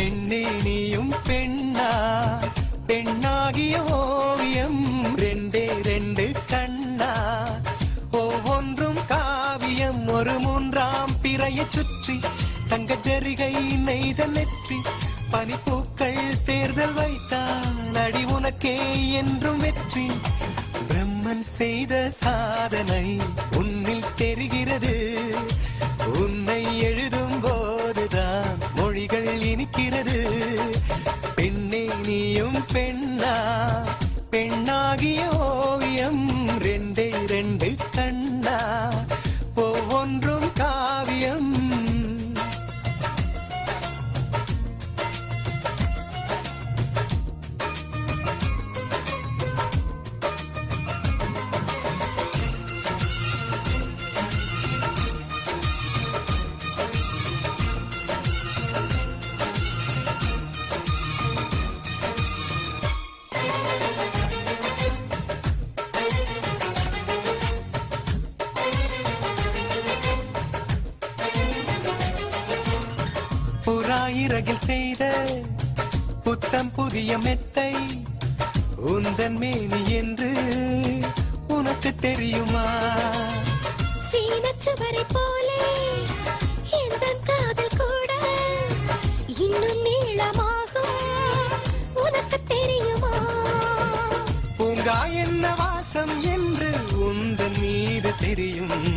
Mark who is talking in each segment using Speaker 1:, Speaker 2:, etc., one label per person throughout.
Speaker 1: பெண்ணே நீயும் பெண்ணா? பெண்ணாகிய ஓவியம் ரெண்டே ரெண்டு கண்ணா? ஒவ்வொன்றும் காவியம் ஒரு மூன்றாம் பிறையை சுற்றி தங்க ஜரிகை நெய்த நெற்றி பனிப்பூக்கள் தேர்தல் வைத்தான் அடி உனக்கே என்றும் வெற்றி. பிரம்மன் செய்த சாதனை உன்னில் தெரிகிறது. புறாயிரகில் செய்த புத்தம் புதிய மெத்தை உந்தன் மேனி என்று உனக்கு தெரியுமா?
Speaker 2: சீனச்சுவரை போலே எந்தன் காதல் கூட இன்னும் நீளமாகும் உனக்கு தெரியுமா?
Speaker 1: பூங்கா என்ன வாசம் என்று உந்தன் மீது தெரியும்.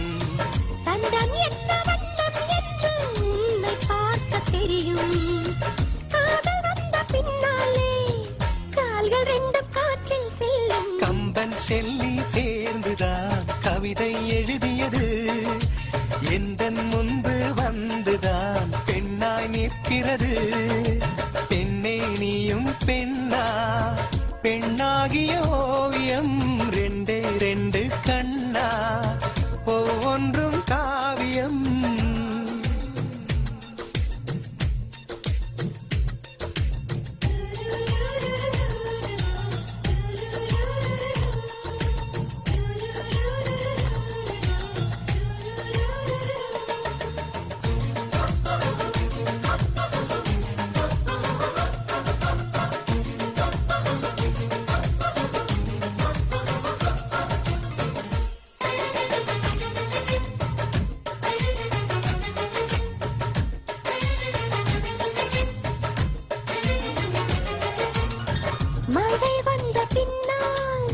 Speaker 2: கால்கள் ரெண்டும் காற்றில் செல்லும்.
Speaker 1: கம்பன் செல்லி சேர்ந்துதான் கவிதை எழுதியது. எந்த முன்பு வந்துதான் பெண்ணாய் நிற்கிறது.
Speaker 2: மழை வந்த பின்னால்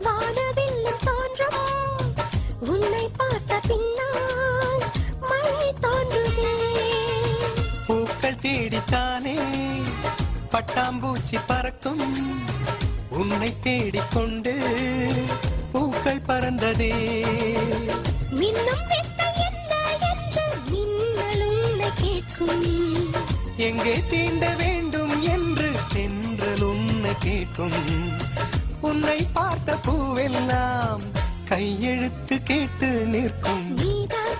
Speaker 2: வானவில்லும் தோன்றும்? உன்னை பார்த்த பின்னால் மழை தோன்றுதே.
Speaker 1: பூக்கள் தேடித்தானே பட்டாம்பூச்சி பறக்கும். உன்னை தேடிக்கொண்டு பூக்கள் பறந்ததே.
Speaker 2: மின்னும்
Speaker 1: எங்கே தீண்ட கேட்கும். உன்னை பார்த்த பூவெல்லாம் கையெழுத்து கேட்டு நிற்கும்.
Speaker 2: நீதான்